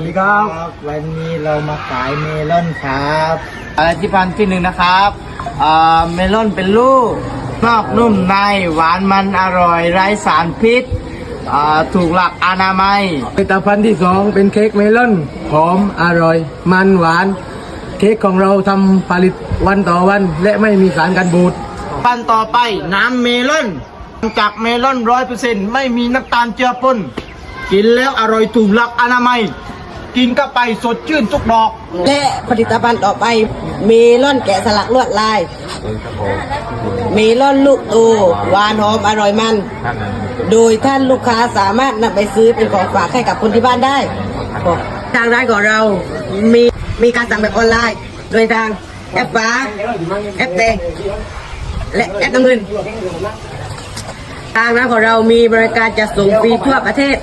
วัสดีครับ วันนี้เรามาขายเมลอนครับอะไรที่พันที่หนึ่งนะครับอ่าเมลอนเป็นลูกนอกนุ่มในหวานมันอร่อยไร้สารพิษอ่าถูกหลักอนามัยผลิตภัณฑ์ที่สองเป็นเค้กเมลอนหอมอร่อย มันหวาน เค้กของเราทำผลิตวันต่อวันและไม่มีสารกันบูดขั้นต่อไปน้ำเมลอนจากเมลอนร้อยเปอร์เซ็นต์ไม่มีน้ำตาลเจือปนกินแล้วอร่อยถูกหลักอนามัย กินเข้าไปสดชื่นทุกดอก และผลิตภัณฑ์ต่อไป เมลอนแกะสลักลวดลาย เมลอนลูกโตหวานหอมอร่อยมัน โดยท่านลูกค้าสามารถนำไปซื้อเป็นของฝากให้กับคนที่บ้านได้ ทางร้านของเรา มีมีการสั่งแบบออนไลน์ โดยทางแอปฟ้าแอปแดงและแอปน้ำเงินทางร้านของเรามีบริการจัดส่งฟรีทั่วประเทศ